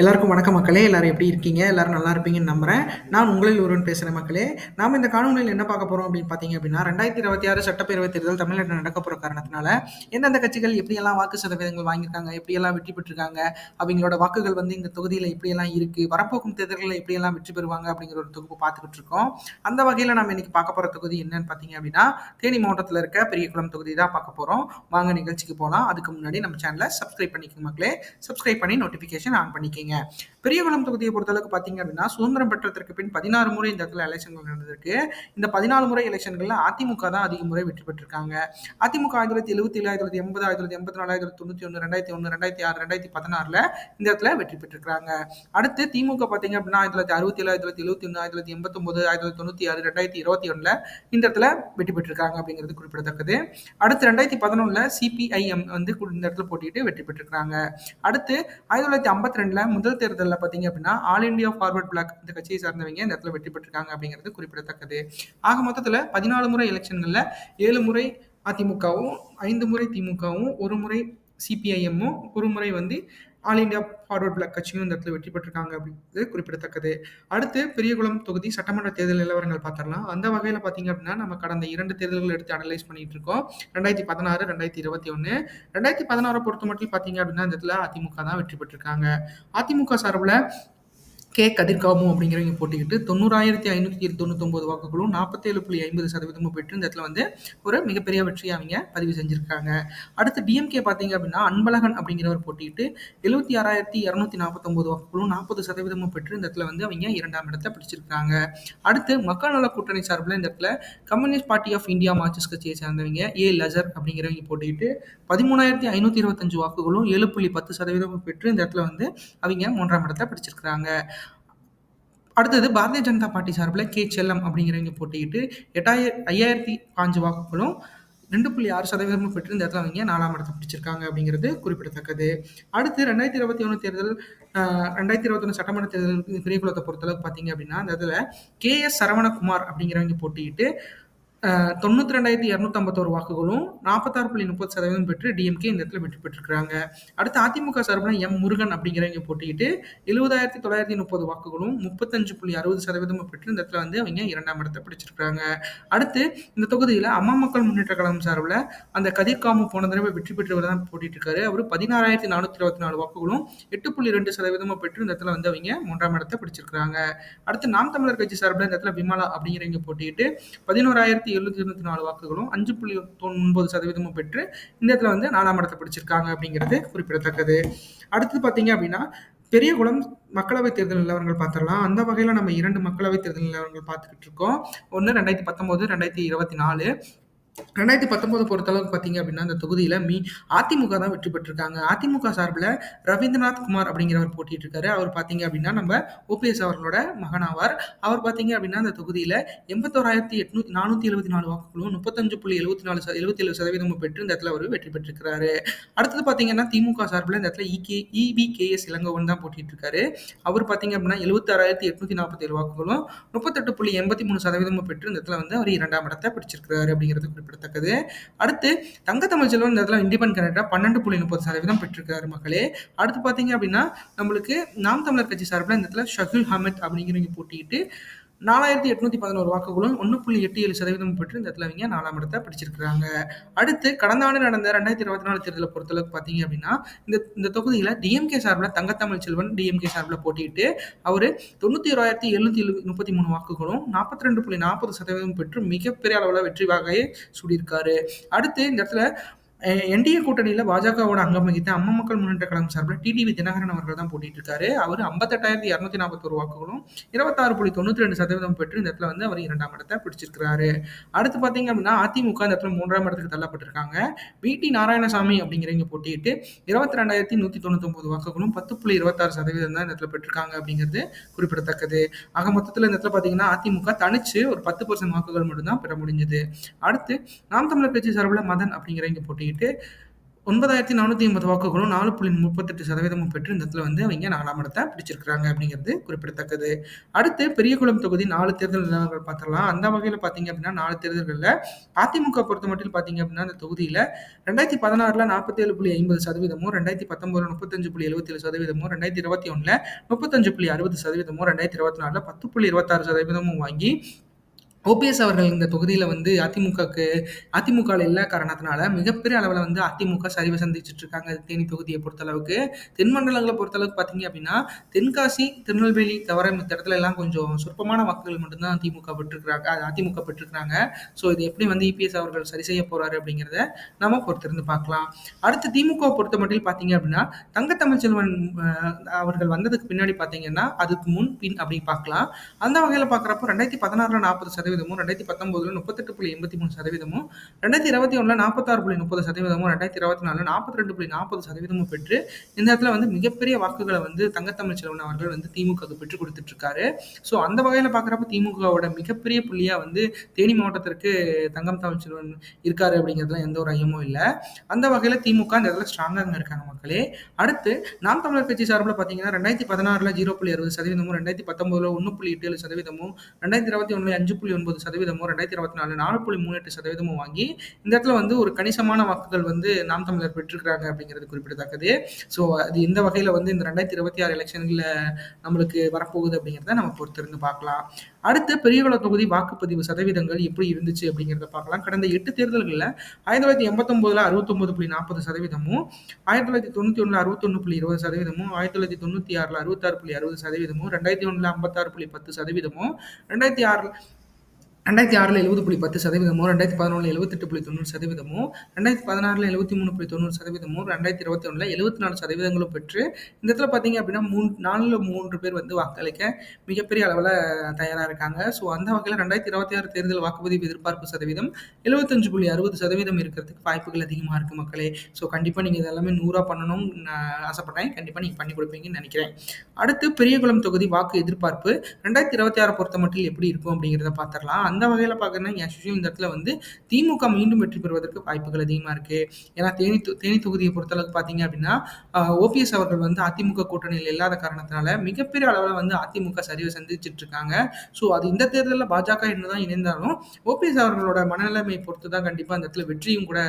எல்லாருக்கும் வணக்கம் மக்களே. எல்லாரும் எப்படி இருக்கீங்க? எல்லாரும் நல்லா இருப்பீங்கன்னு நம்புறேன். நான் உங்களில் ஒருவன் பேசுகிறேன் மக்களே. நாம் இந்த காணொலியில் என்ன பார்க்க போறோம் அப்படின்னு பார்த்தீங்க அப்படின்னா ரெண்டாயிரத்தி இருபத்தி ஆறு சட்டப்பேரவை தேர்தல் தமிழ்நாட்டில் நடக்க போகிற காரணத்தினால எந்தெந்த கட்சிகள் எப்படியெல்லாம் வாக்கு சதவீதங்கள் வாங்கியிருக்காங்க எப்படியெல்லாம் வெற்றி பெற்றிருக்காங்க அவங்களோட வாக்குகள் வந்து இந்த தொகுதியில் எப்படியெல்லாம் இருக்கு வரப்போக்கும் தேர்தல்களில் எப்படியெல்லாம் வெற்றி பெறுவாங்க அப்படிங்கிற ஒரு தொகுப்பு பார்த்துக்கிட்டு இருக்கோம். அந்த வகையில் நம்ம இன்னைக்கு பார்க்க போகிற தொகுதி என்னன்னு பார்த்தீங்க அப்படின்னா தேனி மாவட்டத்தில் இருக்க பெரியகுளம் தொகுதி தான் பார்க்க போகிறோம் வாங்க நிகழ்ச்சிக்கு போகலாம் அதுக்கு முன்னாடி நம்ம சேனலை சப்ஸ்கிரைப் பண்ணிக்கோங்க மக்களே. சப்ஸ்கிரைப் பண்ணி நோட்டிஃபிகேஷன் ஆன் பண்ணிக்கோங்க. பெரியகுளம் தொகுதியை பொறுத்தளவுக்கு பார்த்தீங்க அப்படின்னா சுதந்திரம் பெற்றதற்கு பின் பதினாறு முறை இந்த இடத்துல எலெக்ஷன்கள் நடந்திருக்கு. இந்த பதினாலு முறை எலெக்ஷன்களில் அதிமுக தான் அதிக முறை வெற்றி பெற்றிருக்காங்க. அதிமுக ஆயிரத்தி தொள்ளாயிரத்தி எழுபத்தி ஏழு ஆயிரத்தி தொள்ளாயிரத்தி எண்பது ஆயிரத்தி தொள்ளாயிரத்தி எண்பத்தி நாலு ஆயிரத்தி தொண்ணூற்றி ஒன்று ரெண்டாயிரத்தி ஒன்று ரெண்டாயிரத்தி ஆறு ரெண்டாயிரத்தி பதினாறில் இந்த இடத்துல வெற்றி பெற்றிருக்காங்க. அடுத்து திமுக பார்த்தீங்க அப்படின்னா ஆயிரத்தி தொள்ளாயிரத்தி அறுபத்தி ஏழு ஆயிரத்தி தொள்ளாயிரத்தி எழுபத்தி ஒன்று ஆயிரத்தி தொள்ளாயிரத்தி எண்பத்தொம்பது ஆயிரத்தி தொள்ளாயிரத்தி தொண்ணூற்றி ஆறு ரெண்டாயிரத்தி இருபத்தி ஒன்றில் இந்த இடத்துல வெற்றி பெற்றிருக்காங்க அப்படிங்கிறது குறிப்பிடத்தக்கது. அடுத்து ரெண்டாயிரத்தி பதினொன்றில் சிபிஐஎம் வந்து இந்த இடத்துல போட்டிட்டு வெற்றி பெற்றிருக்காங்க. அடுத்து ஆயிரத்தி தொள்ளாயிரத்தி ஐம்பத்தி ரெண்டில் முதல் தேர்தலில் பார்த்தீங்க அப்படின்னா ஆல் இந்தியா ஃபார்வர்ட் பிளாக் இந்த கட்சியை சார்ந்தவங்க இந்த இடத்துல வெற்றி பெற்றிருக்காங்க அப்படிங்கிறது குறிப்பிடத்தக்கது. ஆக மொத்தத்தில் பதினாலு முறை எலெக்ஷன்களில் ஏழு முறை அதிமுகவும் ஐந்து முறை திமுகவும் ஒரு முறை சிபிஐஎம்மும் ஒரு முறை வந்து ஆல் இந்தியா ஃபார்வர்ட் பிளாக் கட்சியும் இந்த இடத்துல வெற்றி பெற்றிருக்காங்க அப்படிங்கிறது குறிப்பிடத்தக்கது. அடுத்து பெரியகுளம் தொகுதி சட்டமன்ற தேர்தல் நிலவரங்கள் பார்த்துடலாம். அந்த வகையில் பார்த்தீங்க அப்படின்னா நம்ம கடந்த இரண்டு தேர்தல்கள் எடுத்து அனலைஸ் பண்ணிட்டு இருக்கோம். ரெண்டாயிரத்தி பதினாறு ரெண்டாயிரத்தி இருபத்தி ஒன்று ரெண்டாயிரத்தி பதினாறை பொறுத்த மட்டும் பார்த்தீங்க அப்படின்னா இந்த இடத்துல அதிமுக தான் வெற்றி பெற்றிருக்காங்க. அதிமுக சார்பில் கே கதிர்காமு அப்படிங்கிறவங்க போட்டிக்கிட்டு தொண்ணூறாயிரத்தி ஐநூற்றி தொண்ணூத்தொம்பது வாக்குகளும் நாற்பத்தேழு புள்ளி ஐம்பது சதவீதமும் பெற்று இந்த இடத்துல வந்து ஒரு மிகப்பெரிய வெற்றியை அவங்க பதிவு செஞ்சுருக்காங்க. அடுத்து டிஎம்கே பார்த்தீங்க அப்படின்னா அன்பழகன் அப்படிங்கிறவர் போட்டிக்கிட்டு எழுபத்தி ஆறாயிரத்தி இரநூத்தி நாற்பத்தொம்பது வாக்குகளும் நாற்பது சதவீதமும் பெற்று இந்த இடத்துல வந்து அவங்க இரண்டாம் இடத்தை பிடிச்சிருக்காங்க அடுத்து மக்கள் நல கூட்டணி சார்பில் இந்த இடத்துல communist party of India Marxist கட்சியை சார்ந்தவங்க ஏ லசர் அப்படிங்கிறவங்க போட்டிக்கிட்டு பதிமூணாயிரத்தி ஐநூற்றி இருபத்தஞ்சு வாக்குகளும் ஏழு புள்ளி பத்து சதவீதமும் பெற்று இந்த இடத்துல வந்து அவங்க மூன்றாம் இடத்தை பிடிச்சிருக்காங்க அடுத்தது பாரதிய ஜனதா பார்ட்டி சார்பில் கே. செல்லம் அப்படிங்கிறவங்க போட்டிக்கிட்டு எட்டாயிர ஐயாயிரத்தி பாஞ்சு வாக்குகளும் ரெண்டு புள்ளி ஆறு சதவீதமும் பெற்று இந்த இடத்துல அவங்க நாலாம் இடத்தை பிடிச்சிருக்காங்க அப்படிங்கிறது குறிப்பிடத்தக்கது. அடுத்து ரெண்டாயிரத்தி இருபத்தி ஒன்று தேர்தல் ரெண்டாயிரத்தி இருபத்தி ஒன்று சட்டமன்ற தேர்தலுக்கு பெரியகுளத்தை பொறுத்தளவுக்கு பார்த்தீங்க அப்படின்னா இந்த இடத்துல கே. எஸ். சரவணகுமார் அப்படிங்கிறவங்க போட்டியிட்டு தொண்ணூற்றி தொண்ணூத்தி ரெண்டாயிரத்தி இரநூத்தம்பத்தோரு வாக்குகளும் நாற்பத்தாறு புள்ளி முப்பது சதவீதம் பெற்று டிஎம்கே இந்த இடத்துல வெற்றி பெற்றிருக்கிறாங்க. அடுத்து அதிமுக சார்பில் எம் முருகன் அப்படிங்கிறவங்க போட்டிக்கிட்டு எழுபதாயிரத்தி தொள்ளாயிரத்தி முப்பது வாக்குகளும் முப்பத்தஞ்சு புள்ளி அறுபது சதவீதமும் பெற்று இந்த இடத்துல வந்து அவங்க இரண்டாம் இடத்தை பிடிச்சிருக்காங்க அடுத்து இந்த தொகுதியில் அம்மா மக்கள் முன்னேற்ற கழகம் சார்பில் அந்த கதிர்காமு போன தடவை வெற்றி பெற்றவர் தான் போட்டிட்டு இருக்காரு அவர் பதினாறாயிரத்தி நானூற்றி இருபத்தி நாலு வாக்குகளும் எட்டு புள்ளி ரெண்டு சதவீதமும் பெற்று இந்த இடத்துல வந்து அவங்க மூன்றாம் இடத்தை பிடிச்சிருக்கிறாங்க. அடுத்து நாம் தமிழர் கட்சி சார்பில் இந்த இடத்துல விமலா அப்படிங்கிறவங்க போட்டிக்கிட்டு பதினோராயிரத்தி எழுநூத்தி இருபத்தி நாலு வாக்குகளும் அஞ்சு புள்ளி ஒன்பது சதவீதமும் பெற்று இந்த இடத்துல வந்து நாலாம் இடத்தை பிடிச்சிருக்காங்க அப்படிங்கிறது குறிப்பிடத்தக்கது. அடுத்து பார்த்தீங்க அப்படின்னா பெரியகுளம் மக்களவைத் தேர்தல் நிலவரங்கள் பார்த்துடலாம். அந்த வகையில் நம்ம இரண்டு மக்களவைத் தேர்தல் நிலவரங்கள் பார்த்துக்கிட்டு இருக்கோம். ஒன்று ரெண்டாயிரத்தி பத்தொம்போது ரெண்டாயிரத்தி இருபத்தி நாலு. ரெண்டாயிரத்தி பத்தொன்பது பொறுத்தளவுக்கு பார்த்தீங்க அப்படின்னா அந்த தொகுதியில் மீ அதிமுக தான் வெற்றி பெற்றிருக்காங்க. அதிமுக சார்பில் ரவீந்திரநாத் குமார் அப்படிங்கிறவர் போட்டிட்டு இருக்காரு. அவர் பார்த்தீங்க அப்படின்னா நம்ம ஓபிஎஸ் அவர்களோட மகனாவார். அவர் பார்த்தீங்க அப்படின்னா அந்த தொகுதியில் எண்பத்தோராயிரத்தி எட்நூத்தி நானூற்றி எழுபத்தி நாலு வாக்குகளும் முப்பத்தஞ்சு புள்ளி எழுபத்தி நாலு எழுபத்தி ஏழு சதவீதமும் பெற்று இந்த இடத்துல அவர் வெற்றி பெற்றிருக்கிறாரு. அடுத்தது பார்த்தீங்கன்னா திமுக சார்பில் இந்த இடத்துல இகே இவிகேஎஸ் இளங்கோவன் தான் போட்டிட்டு இருக்காரு. அவர் பார்த்தீங்க அப்படின்னா எழுபத்தாறாயிரத்தி எட்நூத்தி நாற்பத்தேழு வாக்குகளும் முப்பத்தெட்டு புள்ளி எண்பத்தி மூணு சதவீதமும் பெற்று இந்த இடத்துல வந்து அவர் இரண்டாம் இடத்தை பிடிச்சிருக்கிறாரு அப்படிங்கிறது குறிப்பிடத்தக்கது. அடுத்து தங்க தமிழ் செல்வன் இந்த இடத்துல இண்டிபெண்ட் கேண்டிடேட்டா பன்னெண்டு புள்ளி முப்பது சதவீதம் பெற்றிருக்காரு மக்களே. அடுத்து பார்த்தீங்க அப்படின்னா நம்மளுக்கு நாம் தமிழர் கட்சி சார்பில் இந்த இடத்துல ஷகுல் ஹமத் அப்படிங்கிறவங்க போட்டிட்டு நாலாயிரத்தி எட்நூத்தி பதினோரு வாக்குகளும் ஒன்று புள்ளி எட்டு ஏழு சதவீதம் பெற்று இந்த இடத்துல அவங்க நாலாம் இடத்தை பிடிச்சிருக்கிறாங்க. அடுத்து கடந்த ஆண்டு நடந்த ரெண்டாயிரத்தி இருபத்தி நாலு தேர்தலை பொறுத்தளவுக்கு பார்த்தீங்க அப்படின்னா இந்த இந்த தொகுதியில் டிஎம்கே சார்பில் தங்கத்தமிழ் செல்வன் டிஎம்கே சார்பில் போட்டியிட்டு அவர் தொண்ணூற்றி ஓராயிரத்தி எழுநூத்தி எழு முப்பத்தி மூணு வாக்குகளும் நாற்பத்தி ரெண்டு புள்ளி நாற்பது சதவீதம் பெற்று மிகப்பெரிய அளவில் வெற்றி வாகையை சூடியிருக்காரு. அடுத்து இந்த இடத்துல என்டிஏ கூட்டணியில் பாஜகவோட அங்கம் வகித்த அம்மா மக்கள் முன்னேற்ற கழகம் சார்பில் டிடிவி தினகரன் அவர்கள் தான் போட்டிட்டு இருக்காரு அவர் ஐம்பத்தெட்டாயிரத்தி இரநூத்தி நாற்பத்தொரு வாக்குகளும் இருபத்தாறு புள்ளி தொண்ணூற்றி ரெண்டு சதவீதம் பெற்று இந்த இடத்துல வந்து அவர் இரண்டாம் இடத்தை பிடிச்சிருக்கிறாரு. அடுத்து பார்த்தீங்க அப்படின்னா அதிமுக இந்த இடத்துல மூன்றாம் இடத்துக்கு தள்ளப்பட்டிருக்காங்க. பி டி நாராயணசாமி அப்படிங்கிறவங்க போட்டியிட்டு இருபத்தி ரெண்டாயிரத்தி நூற்றி தொண்ணூத்தொம்பது வாக்குகளும் பத்து புள்ளி இருபத்தாறு சதவீதம் தான் இந்த இடத்துல பெற்றிருக்காங்க அப்படிங்கிறது குறிப்பிடத்தக்கது. ஆக மொத்தத்தில் இந்த இடத்துல பார்த்தீங்கன்னா அதிமுக தனிச்சு ஒரு பத்து பர்சன்ட் வாக்குகள் மட்டும்தான் பெற முடிஞ்சது. அடுத்து நாம் தமிழர் கட்சி சார்பில் மதன் அப்படிங்கிறவங்க போட்டியிட்டு ஒன்பதாயிரத்தி நானூற்றி ஐம்பது வாக்குகளும் நாலு புள்ளி முப்பத்தெட்டு சதவீதமும் பெற்று இந்த இடத்துல வந்து அவங்க நாலாம் இடத்தை பிடிச்சிருக்கிறாங்க அப்படிங்கிறது குறிப்பிடத்தக்கது. அடுத்து பெரியகுளம் தொகுதி நாலு தேர்தல் நிலவரங்கள் பார்த்துடலாம். அந்த வகையில் பார்த்தீங்க அப்படின்னா நாலு தேர்தல்களில் அதிமுக பொறுத்த மட்டும் பார்த்தீங்க அப்படின்னா அந்த தொகுதியில் ரெண்டாயிரத்தி பதினாறில் நாற்பத்தேழு புள்ளி ஐம்பது சதவீதமும் ரெண்டாயிரத்தி பத்தொன்பதுல முப்பத்தஞ்சு புள்ளி எழுபத்தேழு சதவீதமும் ரெண்டாயிரத்தி இருபத்தி ஒன்றில் முப்பத்தஞ்சு புள்ளி அறுபது சதவீதமும் ரெண்டாயிரத்தி இருபத்தி நாலில் பத்து புள்ளி இருபத்தாறு சதவீதமும் வாங்கி ஓபிஎஸ் அவர்கள் இந்த தொகுதியில் வந்து அதிமுகக்கு அதிமுகவில் இல்ல காரணத்தினால மிகப்பெரிய அளவில் வந்து அதிமுக சரிவை சந்திச்சுட்டு இருக்காங்க. தேனி தொகுதியை பொறுத்தளவுக்கு. தென் மண்டலங்களை பொறுத்தளவுக்கு பார்த்தீங்க அப்படின்னா தென்காசி திருநெல்வேலி தவிர மத்த இடத்துல எல்லாம் கொஞ்சம் சொற்பமான வாக்குகள் மட்டும்தான் திமுக பெற்றுக்கிறாங்க அது அதிமுக பெற்றுக்கிறாங்க ஸோ இது எப்படி வந்து இபிஎஸ் அவர்கள் சரி செய்ய போறாரு அப்படிங்கிறத நம்ம பொறுத்திருந்து பார்க்கலாம். அடுத்து திமுக பொறுத்த மட்டும் பார்த்தீங்க அப்படின்னா தங்கத்தமிழ்ச்செல்வன் அவர்கள் வந்ததுக்கு பின்னாடி பார்த்தீங்கன்னா அதுக்கு முன் பின் அப்படி பார்க்கலாம். அந்த வகையில் பார்க்குறப்போ ரெண்டாயிரத்தி பதினாறுல நாற்பது சதவீதமும் ரெண்டாயிரத்தி பத்தொன்பதுல முப்பத்தெட்டு புள்ளி எண்பத்தி மூணு சதவீதமும் ரெண்டாயிரத்தி இருபத்தி ஒன்றில் நாற்பத்தாறு புள்ளி முப்பது சதவீதமும் ரெண்டாயிரத்தி இருபத்தி நாலு நாற்பத்தி ரெண்டு புள்ளி நாற்பது சதவீதமும் பெற்று இந்த இடத்துல வந்து மிகப்பெரிய வாக்குகளை வந்து தங்கத்தமிழ் செல்வன் அவர்கள் வந்து திமுகவுக்கு பெற்று கொடுத்துட்டு இருக்காரு ஸோ அந்த வகையில் பார்க்குறப்ப திமுகவோட மிகப்பெரிய புள்ளியாக வந்து தேனி மாவட்டத்திற்கு தங்கம் தமிழ் செல்வன் இருக்காரு அப்படிங்கிறதுல எந்த ஒரு ஐயமும் இல்லை. அந்த வகையில் திமுக இந்த இடத்துல ஸ்ட்ராங்காக இருக்காங்க மக்களே. அடுத்து நாம் தமிழர் கட்சி சார்பில் பார்த்தீங்கன்னா ரெண்டாயிரத்தி பதினாறுல ஜீரோ புள்ளி அறுபது சதவீதமும் ரெண்டாயிரத்தி பத்தொன்பதுல ஒன்று புள்ளி எட்டு ஏழு சதவீதமும் ரெண்டாயிரத்தி இருபத்தி ஒன்றில் அஞ்சு புள்ளி ஒன்பது சதவீதமும் ரெண்டாயிரத்தி இருபத்தி நாலு நாலு புள்ளி மூணு எட்டு சதவீதமும் வாங்கி இந்த இடத்துல வந்து ஒரு கணிசமான வாக்குகள் வந்து நாம் தமிழர் பெற்றிருக்கிறாங்க அப்படிங்கிறது குறிப்பிடத்தக்கது. ஸோ அது இந்த வகையில் வந்து இந்த ரெண்டாயிரத்தி இருபத்தி ஆறு எலெக்ஷனில் நம்மளுக்கு வரப்போகுது அப்படிங்கிறத நம்ம பொறுத்திருந்து பார்க்கலாம். அடுத்து பெரியகுள தொகுதி வாக்குப்பதிவு சதவீதங்கள் எப்படி இருந்துச்சு அப்படிங்கிறத பார்க்கலாம். கடந்த எட்டு தேர்தல்களில் ஆயிரத்தி தொள்ளாயிரத்தி எண்பத்தொம்போதில் அறுபத்தொம்பது புள்ளி நாற்பது சதவீதமும் ஆயிரத்தி தொள்ளாயிரத்தி தொண்ணூற்றி ஒன்றில் அறுபத்தொன்று புள்ளி இருபது சதவீதமும் ஆயிரத்தி தொள்ளாயிரத்தி தொண்ணூற்றி ஆறில் அறுபத்தாறு புள்ளி அறுபது சதவீதமும் ரெண்டாயிரத்தி ஒன்றில் ஐம்பத்தாறு புள்ளி பத்து சதவீதமும் ரெண்டாயிரத்தி ஆறில் ரெண்டாயிரத்தி ஆறில் எழுபது புள்ளி பத்து சதவீதமும் ரெண்டாயிரத்தி பதினொன்றில் எழுபத்தெட்டு புள்ளி தொண்ணூறு சதவீதமும் ரெண்டாயிரத்தி பதினாறில் எழுபத்தி மூணு புள்ளி தொண்ணூறு சதவீதமும் ரெண்டாயிரத்தி இருபத்தி ஒன்றில் எழுபத்தி நாலு சதவீதங்களும் பெற்று இந்த இடத்துல பார்த்தீங்க அப்படின்னா மூணு நாலில் மூன்று பேர் வந்து வாக்களிக்க மிகப்பெரிய அளவில் தயாராக இருக்காங்க. ஸோ அந்த வகையில் ரெண்டாயிரத்தி இருபத்தி ஆறு தேர்தல் வாக்குப்பதிவு எதிர்பார்ப்பு சதவீதம் எழுபத்தஞ்சு புள்ளி அறுபது சதவீதம் இருக்கிறதுக்கு வாய்ப்புகள் அதிகமாக இருக்குது மக்களே. ஸோ கண்டிப்பாக நீங்கள் இதெல்லாமே நூறாக பண்ணணும்னு நான் ஆசைப்பட்டேன் கண்டிப்பாக நீங்கள் பண்ணி கொடுப்பீங்கன்னு நினைக்கிறேன். அடுத்து பெரியகுளம் தொகுதி வாக்கு எதிர்பார்ப்பு ரெண்டாயிரத்தி இருபத்தி ஆறு பொறுத்த மட்டும் எப்படி இருக்கும் அப்படிங்கிறத பார்த்துடலாம். அந்த வகையில் பார்க்கணும்னா ஆக்சுவலி இந்த இடத்துல வந்து திமுக மீண்டும் வெற்றி பெறுவதற்கு வாய்ப்புகள் அதிகமாக இருக்குது ஏன்னா தேனி தொ- தேனி தொகுதியை பொறுத்தளவுக்கு பார்த்தீங்க அப்படின்னா ஓபிஎஸ் அவர்கள் வந்து அதிமுக கூட்டணியில் இல்லாத காரணத்தினால மிகப்பெரிய அளவில் வந்து அதிமுக சரிவை சந்திச்சுட்டு இருக்காங்க. ஸோ அது இந்த தேர்தலில் பாஜக என்னதான் இணைந்தாலும் ஓபிஎஸ் அவர்களோட மனநிலைமை பொறுத்து தான் கண்டிப்பாக அந்த இடத்துல வெற்றியும் கூட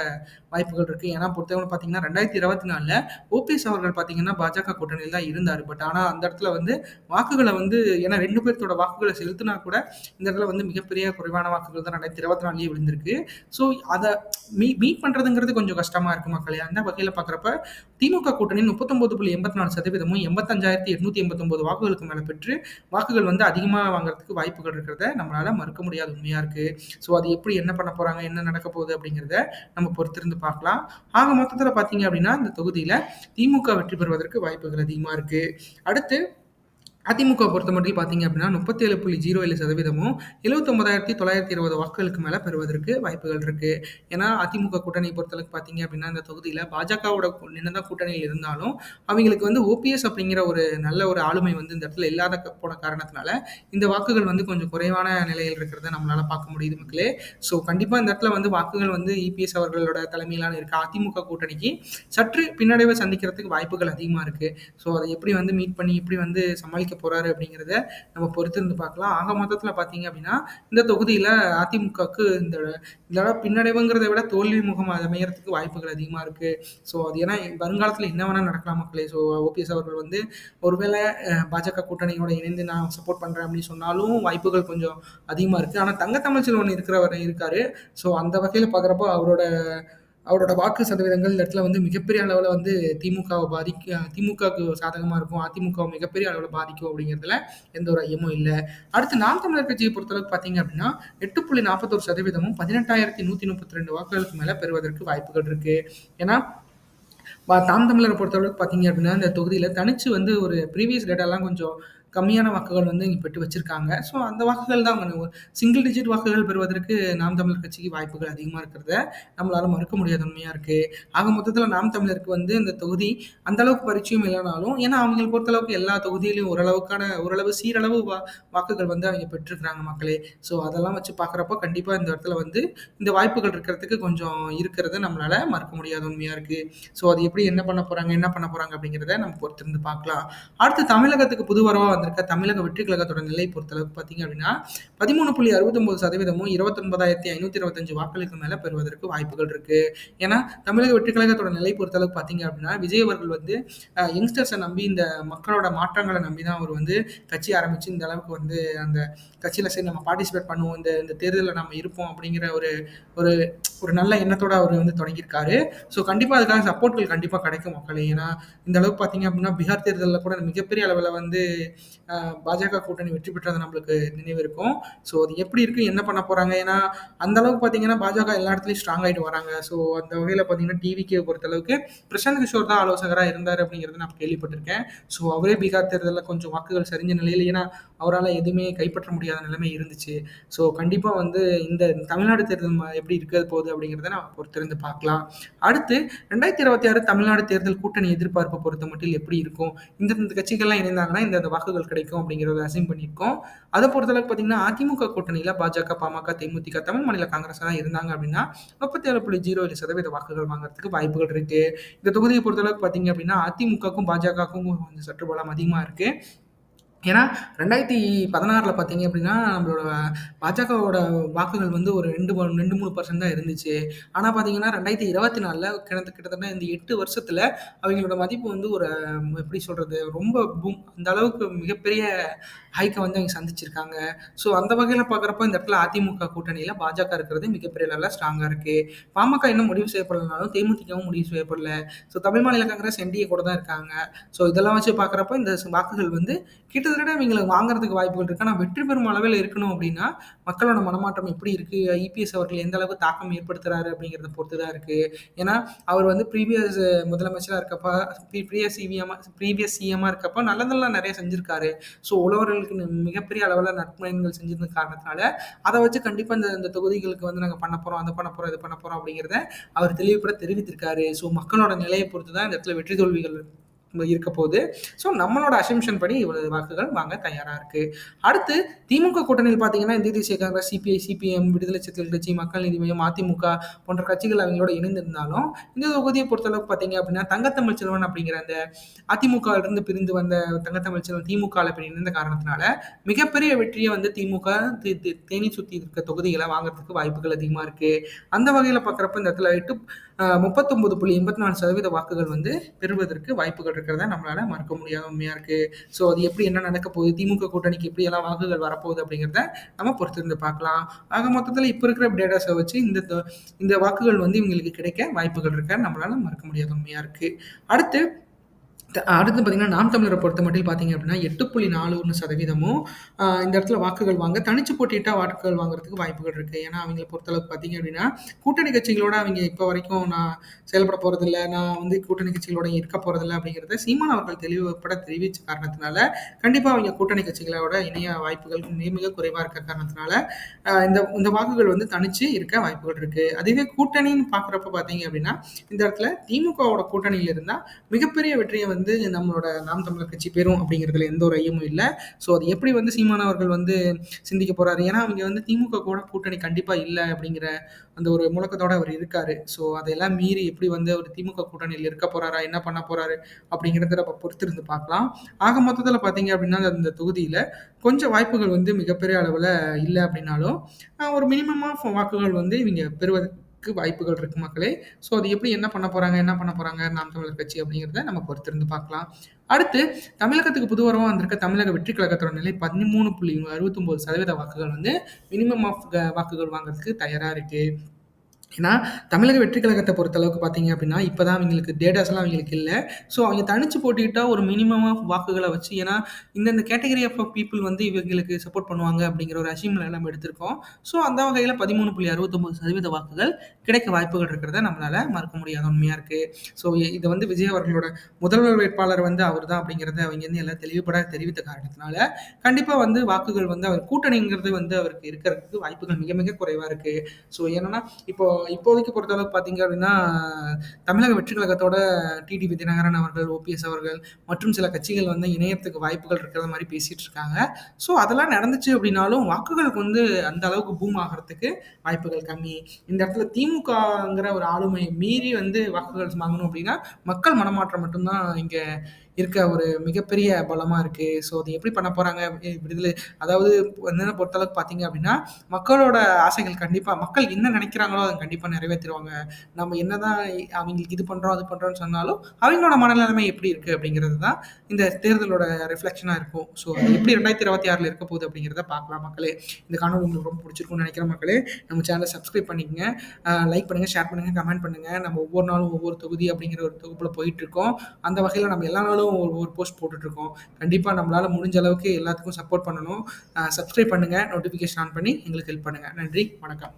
வாய்ப்புகள் இருக்குது ஏன்னா பொறுத்தவரை பார்த்தீங்கன்னா ரெண்டாயிரத்தி இருபத்தி நாலில் ஓபிஎஸ் அவர்கள் பார்த்தீங்கன்னா பாஜக கூட்டணியில் தான் இருந்தார். பட் ஆனால் அந்த இடத்துல வந்து வாக்குகளை வந்து ஏன்னா ரெண்டு பேர்த்தோட வாக்குகளை செலுத்தினா கூட இந்த இடத்துல வந்து மிகப்பெரிய குறைவான வாக்குகள் தான் ரெண்டாயிரத்தி இருபத்தி நாலுலேயே விழுந்திருக்கு. ஸோ அதை மீ மீட் பண்ணுறதுங்கிறது கொஞ்சம் கஷ்டமாக இருக்குது மக்களே. அந்த வகையில் பார்க்குறப்ப திமுக கூட்டணி முப்பத்தொம்பது புள்ளி எண்பத்தி நாலு சதவீதமும் எண்பத்தஞ்சாயிரத்தி எட்நூத்தி எண்பத்தொம்பது வாக்குகளுக்கு மேலே பெற்று வாக்குகள் வந்து அதிகமாக வாங்குறதுக்கு வாய்ப்புகள் இருக்கிறத நம்மளால் மறுக்க முடியாத. உண்மையாக இருக்குது ஸோ அது எப்படி என்ன பண்ண போகிறாங்க என்ன நடக்க போகுது அப்படிங்கிறத நம்ம பொறுத்திருந்து பார்க்கலாம் ஆக மொத்தத்தில் பார்த்தீங்க அப்படின்னா இந்த தொகுதியில் திமுக வெற்றி பெறுவதற்கு வாய்ப்புகள் அதிகமாக இருக்குது அடுத்து அதிமுக பொறுத்த மட்டும் பார்த்தீங்க அப்படின்னா முப்பத்தேழு புள்ளி ஜீரோ ஏழு சதவீதமும் எழுபத்தொன்பதாயிரத்தி தொள்ளாயிரத்தி இருபது வாக்குகளுக்கு மேலே பெறுவதற்கு வாய்ப்புகள் இருக்குது ஏன்னா அதிமுக கூட்டணியை பொறுத்தளவுக்கு பார்த்தீங்க அப்படின்னா இந்த தொகுதியில் பாஜகவோட நின்னதான் கூட்டணியில் இருந்தாலும் அவங்களுக்கு வந்து ஓபிஎஸ் அப்படிங்கிற ஒரு நல்ல ஒரு ஆளுமை வந்து இந்த இடத்துல இல்லாத போன காரணத்தினால இந்த வாக்குகள் வந்து கொஞ்சம் குறைவான நிலையில் இருக்கிறத நம்மளால் பார்க்க முடியுது மக்களே. ஸோ கண்டிப்பாக இந்த இடத்துல வந்து வாக்குகள் வந்து இபிஎஸ் அவர்களோட தலைமையிலான இருக்க அதிமுக கூட்டணிக்கு சற்று பின்னடைவை சந்திக்கிறதுக்கு வாய்ப்புகள் அதிகமாக இருக்குது ஸோ அதை எப்படி வந்து மீட் பண்ணி எப்படி வந்து சமாளிக்க போறாரு அப்படிங்கிறத நம்ம பொறுத்திருந்து பார்க்கலாம். ஆக மொத்தத்தில் பார்த்தீங்க அப்படின்னா இந்த தொகுதியில் அதிமுகவுக்கு இந்த இந்த பின்னடைவுங்கிறத விட தோல்வி முகம் அமையறதுக்கு வாய்ப்புகள் அதிகமாக இருக்குது ஸோ அது ஏன்னா வருங்காலத்தில் என்ன வேணால் நடக்கலாம் மக்களே. ஸோ ஓபிஎஸ் அவர்கள் வந்து ஒருவேளை பாஜக கூட்டணியோட இணைந்து நான் சப்போர்ட் பண்ணுறேன் அப்படின்னு சொன்னாலும் வாய்ப்புகள் கொஞ்சம் அதிகமாக இருக்குது ஆனால் தங்க இருக்கிறவர் இருக்காரு. ஸோ அந்த வகையில் பார்க்குறப்போ அவரோட அவரோட வாக்கு சதவீதங்கள் இந்த இடத்துல வந்து மிகப்பெரிய அளவில் வந்து திமுகவை பாதிக்க திமுகவுக்கு சாதகமாக இருக்கும். அதிமுகவை மிகப்பெரிய அளவில் பாதிக்கும் அப்படிங்கிறதுல எந்த ஒரு ஐயமும் இல்லை. அடுத்து நாம் தமிழர் கட்சியை பொறுத்தளவுக்கு பார்த்தீங்க அப்படின்னா எட்டு புள்ளி நாற்பத்தோரு சதவீதமும் பதினெட்டாயிரத்தி நூற்றி முப்பத்தி ரெண்டு வாக்குகளுக்கு மேலே பெறுவதற்கு வாய்ப்புகள் இருக்குது ஏன்னா பா- தாம் தமிழரை பொறுத்தளவுக்கு பார்த்தீங்க அப்படின்னா இந்த தொகுதியில் தனிச்சு வந்து ஒரு ப்ரீவியஸ் டேட்டாலாம் கொஞ்சம் கம்மியான வாக்குகள் வந்து இங்கே பெற்று வச்சிருக்காங்க. ஸோ அந்த வாக்குகள் தான் அவங்க சிங்கிள் டிஜிட் வாக்குகள் பெறுவதற்கு நாம் தமிழர் கட்சிக்கு வாய்ப்புகள் அதிகமாக இருக்கிறத. நம்மளால மறுக்க முடியாத உண்மையாக இருக்குது ஆக மொத்தத்தில் நாம் தமிழருக்கு வந்து இந்த தொகுதி அந்த அளவுக்கு பரிச்சயம் இல்லைனாலும் ஏன்னா அவங்க பொறுத்தளவுக்கு எல்லா தொகுதியிலையும் ஓரளவுக்கான ஓரளவு சீரளவு வா வாக்குகள் வந்து அவங்க பெற்றிருக்கிறாங்க மக்களே. ஸோ அதெல்லாம் வச்சு பார்க்குறப்போ கண்டிப்பாக இந்த இடத்துல வந்து இந்த வாய்ப்புகள் இருக்கிறதுக்கு கொஞ்சம் இருக்கிறத நம்மளால மறுக்க முடியாத உண்மையாக இருக்குது ஸோ அது எப்படி என்ன பண்ண போகிறாங்க என்ன பண்ண போகிறாங்க அப்படிங்கிறத நம்ம பொறுத்திருந்து பார்க்கலாம். அடுத்து தமிழகத்துக்கு புது வரவாக வந்திருக்க தமிழக வெற்றி கழகத்தோட நிலை பொறுத்தளவுக்கு பார்த்தீங்க அப்படின்னா பதிமூணு புள்ளி அறுபத்தொம்பது சதவீதமும் இருபத்தொன்பதாயிரத்தி ஐநூற்றி இருபத்தஞ்சு வாக்களுக்கு மேலே பெறுவதற்கு வாய்ப்புகள் இருக்குது ஏன்னா தமிழக வெற்றி கழகத்தோட நிலை பொறுத்தளவுக்கு பார்த்தீங்க அப்படின்னா விஜய் அவர்கள் வந்து யங்ஸ்டர்ஸை நம்பி இந்த மக்களோட மாற்றங்களை நம்பி தான் அவர் வந்து கட்சி ஆரம்பித்து இந்த அளவுக்கு வந்து அந்த கட்சியில் சரி நம்ம பார்ட்டிசிபேட் பண்ணுவோம். இந்த இந்த தேர்தலில் நம்ம இருப்போம் அப்படிங்கிற ஒரு ஒரு ஒரு நல்ல எண்ணத்தோட அவர் வந்து தொடங்கியிருக்காரு. ஸோ கண்டிப்பாக அதுக்காக சப்போர்ட்கள் கண்டிப்பாக கிடைக்கும் மக்களே. ஏன்னா இந்த அளவுக்கு பார்த்தீங்க அப்படின்னா பீகார் தேர்தலில் கூட மிகப்பெரிய அளவில் வந்து பாஜக கூட்டணி வெற்றி பெற்றது நம்மளுக்கு நினைவு இருக்கும். ஸோ அது எப்படி இருக்கு என்ன பண்ண போகிறாங்க ஏன்னா அந்த அளவுக்கு பார்த்தீங்கன்னா பாஜக எல்லா இடத்துலையும் ஸ்ட்ராங் ஆகிட்டு வராங்க. ஸோ அந்த வகையில் பார்த்தீங்கன்னா டிவிக்கே பொறுத்தளவுக்கு பிரசாந்த் கிஷோர் தான் ஆலோசகராக இருந்தார் அப்படிங்கிறத நான் கேள்விப்பட்டிருக்கேன். ஸோ அவரே பீகார் தேர்தலில் கொஞ்சம் வாக்குகள் சரிஞ்ச நிலையில் ஏன்னா அவரால் எதுவுமே கைப்பற்ற முடியாத நிலைமை இருந்துச்சு. ஸோ கண்டிப்பாக வந்து இந்த தமிழ்நாடு தேர்தல் எப்படி இருக்கிறது போகுது அப்படிங்கிறத நம்ம பொறுத்திருந்து பார்க்கலாம். அடுத்து ரெண்டாயிரத்தி இருபத்தி ஆறு தமிழ்நாடு தேர்தல் கூட்டணி எதிர்பார்ப்பை பொறுத்த மட்டும் எப்படி இருக்கும்? இந்த இந்த கட்சிகள்லாம் இணைந்தாங்கன்னா இந்த வாக்குகள் கிடைக்கும் அப்படிங்கிறத அசைன் பண்ணியிருக்கோம். அதை பொறுத்தளவுக்கு பார்த்தீங்கன்னா அதிமுக கூட்டணியில் பாஜக பாமக தேமுதிக தமிழ் மாநில காங்கிரஸ் தான் இருந்தாங்க அப்படின்னா முப்பத்தி ஏழு புள்ளி ஜீரோ ஏழு சதவீத வாக்குகள் வாங்குறதுக்கு வாய்ப்புகள் இருக்கு. இந்த தொகுதியை பொறுத்தளவுக்கு பார்த்தீங்க அப்படின்னா அதிமுகக்கும் பாஜகவுக்கும் கொஞ்சம் சற்று பலம் அதிகமாக இருக்கு. ஏன்னா ரெண்டாயிரத்தி பதினாறில் பார்த்தீங்க அப்படின்னா நம்மளோட பாஜகவோட வாக்குகள் வந்து ஒரு ரெண்டு ரெண்டு மூணு பர்சன்ட் தான் இருந்துச்சு. ஆனால் பார்த்தீங்கன்னா ரெண்டாயிரத்தி இருபத்தி நாலில் கிட்ட கிட்டத்தட்ட இந்த எட்டு வருஷத்தில் அவங்களோட மதிப்பு வந்து ஒரு எப்படி சொல்கிறது ரொம்ப பூம் அந்த அளவுக்கு மிகப்பெரிய ஹைக்கை வந்து அவங்க சந்திச்சிருக்காங்க. ஸோ அந்த வகையில் பார்க்குறப்ப இந்த இடத்துல அதிமுக கூட்டணியில் பாஜக இருக்கிறது மிகப்பெரிய லெவலில் ஸ்ட்ராங்காக இருக்குது பாமக இன்னும் முடிவு செய்யப்படலனாலும் தேமுதிகவும் முடிவு செய்யப்படல. ஸோ தமிழ் மாநில காங்கிரஸ் என்டிஏ கூட தான் இருக்காங்க. ஸோ இதெல்லாம் வச்சு பார்க்குறப்ப இந்த வாக்குகள் வந்து கிட்டத்தட்ட இவங்களை வாங்குறதுக்கு வாய்ப்புகள் இருக்குது ஆனால் வெற்றி பெறும் அளவில் இருக்கணும் அப்படின்னா மக்களோட மனமாற்றம் எப்படி இருக்குது ஐபிஎஸ் அவர்கள் எந்த அளவுக்கு தாக்கம் ஏற்படுத்துறாரு அப்படிங்கிறத பொறுத்து தான் இருக்குது ஏன்னா அவர் வந்து ப்ரீவியஸ் முதலமைச்சராக இருக்கப்ப ப்ரீவியஸ் சிவிஎம்மா ப்ரீவியஸ் சிஎம்மாக இருக்கப்போ நல்லதெல்லாம் நிறைய செஞ்சிருக்காரு. ஸோ உழவர்களுக்கு மிகப்பெரிய அளவில் நட்புணங்கள் செஞ்சிருந்த காரணத்தினால அதை வச்சு கண்டிப்பாக இந்த இந்த தொகுதிகளுக்கு வந்து நாங்கள் பண்ண போகிறோம் அதை பண்ண போகிறோம் இது பண்ண போகிறோம் அப்படிங்கிறத அவர் தெளிவுபட தெரிவித்திருக்காரு. ஸோ மக்களோட நிலையை பொறுத்து தான் இந்த இடத்துல வெற்றி தோல்விகள் இருக்க போகுது. ஸோ நம்மளோட அசம்ஷன் படி இவ்வளவு வாக்குகள் வாங்க தயாராக இருக்குது அடுத்து திமுக கூட்டணியில் பார்த்தீங்கன்னா இந்திய தேசிய காங்கிரஸ் சிபிஐ சிபிஎம் விடுதலை சிறுத்தைகள் கட்சி மக்கள் நீதி மையம் அதிமுக போன்ற கட்சிகள் அவங்களோட இணைந்திருந்தாலும் இந்த தொகுதியை பொறுத்தளவுக்கு பார்த்தீங்க அப்படின்னா தங்கத்தமிழ் செல்வன் அப்படிங்கிற அந்த அதிமுகவிலிருந்து பிரிந்து வந்த தங்கத்தமிழ் செல்வன் திமுக இணைந்த காரணத்தினால மிகப்பெரிய வெற்றியை வந்து திமுக தேனி சுற்றி இருக்க தொகுதிகளை வாங்குறதுக்கு வாய்ப்புகள் அதிகமாக இருக்குது அந்த வகையில் பார்க்குறப்ப இந்த இடத்துல எட்டு முப்பத்தொம்பது புள்ளி எண்பத்தி நாலு சதவீத வாக்குகள் வந்து பெறுவதற்கு வாய்ப்புகள் இருக்கிறத நம்மளால மறக்க முடியாத உண்மையாக இருக்குது ஸோ அது எப்படி என்ன நடக்க போகுது? திமுக கூட்டணிக்கு எப்படி எல்லாம் வாக்குகள் வரப்போகுது அப்படிங்கிறத நம்ம பொறுத்திருந்து பார்க்கலாம். ஆக மொத்தத்தில் இப்போ இருக்கிற டேட்டாஸை வச்சு இந்த இந்த வாக்குகள் வந்து இவங்களுக்கு கிடைக்க வாய்ப்புகள் இருக்க நம்மளால மறக்க முடியாத உண்மையாக இருக்குது அடுத்து அடுத்து பார்த்தீங்கன்னா நாம் தமிழரை பொறுத்த மட்டும் பார்த்தீங்க அப்படின்னா எட்டு புள்ளி நாலு ஒன்று சதவீதமும் இந்த இடத்துல வாக்குகள் வாங்க தனிச்சு போட்டியிட்டால் வாக்குகள் வாங்குறதுக்கு வாய்ப்புகள் இருக்குது ஏன்னா அவங்களை பொறுத்தளவுக்கு பார்த்தீங்க அப்படின்னா கூட்டணி கட்சிகளோட அவங்க இப்போ வரைக்கும் நான் செயல்பட போகிறதில்ல நான் வந்து கூட்டணி கட்சிகளோட இருக்க போகிறதில்ல அப்படிங்கிறத சீமான் அவர்கள் தெளிவுபட தெரிவித்த காரணத்தினால கண்டிப்பாக அவங்க கூட்டணி கட்சிகளோட இணைய வாய்ப்புகள் மிக மிக குறைவாக இருக்க காரணத்தினால இந்த இந்த வாக்குகள் வந்து தனிச்சு இருக்க வாய்ப்புகள் இருக்குது அதுவே கூட்டணின்னு பார்க்குறப்ப பார்த்தீங்க அப்படின்னா இந்த இடத்துல திமுகவோட கூட்டணியில் இருந்தால் மிகப்பெரிய வெற்றியை வந்து வந்து நம்மளோட நாம் தமிழர் கட்சி பெறும் அப்படிங்கிறதுல எந்த ஒரு ஐயமும் இல்லை. ஸோ அது எப்படி வந்து சீமானவர்கள் வந்து சிந்திக்க போறாரு? ஏன்னா அவங்க வந்து திமுக கூட கூட்டணி கண்டிப்பாக இல்லை அப்படிங்கிற அந்த ஒரு முழக்கத்தோட அவர் இருக்காரு. ஸோ அதையெல்லாம் மீறி எப்படி வந்து அவர் திமுக கூட்டணியில் இருக்க போறாரா? என்ன பண்ண போறாரு? அப்படிங்கிறத நம்ம பொறுத்திருந்து பார்க்கலாம். ஆக மொத்தத்தில் பார்த்தீங்க அப்படின்னா அந்த தொகுதியில் கொஞ்சம் வாய்ப்புகள் வந்து மிகப்பெரிய அளவில் இல்லை அப்படின்னாலும் ஒரு மினிமமாக வாக்குகள் வந்து இவங்க பெறுவது வாய்ப்புகள் இருக்கு மக்களே. ஸோ அது எப்படி என்ன பண்ண போறாங்க என்ன பண்ண போறாங்க நாம் தமிழர் கட்சி அப்படிங்கிறத நம்ம பொறுத்திருந்து பார்க்கலாம். அடுத்து தமிழகத்துக்கு புதுவரமாக வந்திருக்க தமிழக வெற்றி கழகத்தோட நிலை பதிமூணு புள்ளி அறுபத்தொம்போது சதவீத வாக்குகள் வந்து மினிமம் ஆஃப் வாக்குகள் வாங்குறதுக்கு தயாராக இருக்குது ஏன்னா தமிழக வெற்றி கழகத்தை பொறுத்தளவுக்கு பார்த்தீங்க அப்படின்னா இப்போ தான் அவங்களுக்கு டேட்டாஸ்லாம் அவங்களுக்கு இல்லை. ஸோ அவங்க தனிச்சு போட்டிக்கிட்டால் ஒரு மினிமமாக வாக்குகளை வச்சு ஏன்னா இந்தந்த கேட்டகரி ஆஃப் பீப்புள் வந்து இவங்களுக்கு சப்போர்ட் பண்ணுவாங்க அப்படிங்கிற ஒரு அசிமில் நம்ம எடுத்திருக்கோம். ஸோ அந்த வகையில் பதிமூணு புள்ளி அறுபத்தொம்பது சதவீத வாக்குகள் கிடைக்க வாய்ப்புகள் இருக்கிறத நம்மளால் மறக்க முடியாத உண்மையாக இருக்குது ஸோ இதை வந்து விஜய் அவர்களோட முதல்வர் வேட்பாளர் வந்து அவர் தான் அப்படிங்கிறத அவங்க வந்து எல்லாம் தெளிவுபட தெரிவித்த காரணத்தினால கண்டிப்பாக வந்து வாக்குகள் வந்து அவர் கூட்டணிங்கிறது வந்து அவருக்கு இருக்கிறதுக்கு வாய்ப்புகள் மிக மிக குறைவாக இருக்குது ஸோ என்னன்னா இப்போ இப்போதைக்கு பொறுத்தளவு பார்த்தீங்க அப்படின்னா தமிழக வெற்றி கழகத்தோட டிடிபி தினகரன் அவர்கள் ஓபிஎஸ் அவர்கள் மற்றும் சில கட்சிகள் வந்து இணையத்துக்கு வாய்ப்புகள் இருக்கிற மாதிரி பேசிட்டு இருக்காங்க. ஸோ அதெல்லாம் நடந்துச்சு அப்படின்னாலும் வாக்குகளுக்கு வந்து அந்த அளவுக்கு பூம் ஆகிறதுக்கு வாய்ப்புகள் கம்மி. இந்த இடத்துல திமுகங்கிற ஒரு ஆளுமையை மீறி வந்து வாக்குகள் வாங்கணும் அப்படின்னா மக்கள் மனமாற்றம் மட்டும்தான் இங்கே இருக்க ஒரு மிகப்பெரிய பலமாக இருக்குது ஸோ அது எப்படி பண்ண போகிறாங்க விடுதலை அதாவது என்னென்ன பொறுத்தளவுக்கு பார்த்தீங்க அப்படின்னா மக்களோட ஆசைகள் கண்டிப்பாக மக்கள் என்ன நினைக்கிறாங்களோ அதை கண்டிப்பாக நிறைவேற்றிடுவாங்க. நம்ம என்னதான் அவங்களுக்கு இது பண்ணுறோம் அது பண்ணுறோம்னு சொன்னாலும் அவங்களோட மனநிலைமை எப்படி இருக்குது அப்படிங்கிறது தான் இந்த தேர்தலோட ரிஃப்ளெக்ஷனாக இருக்கும். ஸோ அது எப்படி ரெண்டாயிரத்தி இருபத்தி ஆறில் இருக்க போகுது அப்படிங்கிறத பார்க்கலாம் மக்களே. இந்த காணொலி உங்களுக்கு ரொம்ப பிடிச்சிருக்கும்னு நினைக்கிற மக்களே. நம்ம சேனலை சப்ஸ்கிரைப் பண்ணிக்கங்க. லைக் பண்ணுங்கள் ஷேர் பண்ணுங்கள் கமெண்ட் பண்ணுங்கள் நம்ம ஒவ்வொரு நாளும் ஒவ்வொரு தொகுதி அப்படிங்கிற ஒரு தொகுப்பில் போயிட்டுருக்கோம் அந்த வகையில் நம்ம எல்லா நாளும் நாளும் ஒரு போஸ்ட் போட்டுட்ருக்கோம். கண்டிப்பாக நம்மளால் முடிஞ்ச அளவுக்கு எல்லாத்துக்கும் சப்போர்ட் பண்ணணும். சப்ஸ்கிரைப் பண்ணுங்கள் நோட்டிஃபிகேஷன் ஆன் பண்ணி எங்களுக்கு ஹெல்ப் பண்ணுங்கள் நன்றி. வணக்கம்.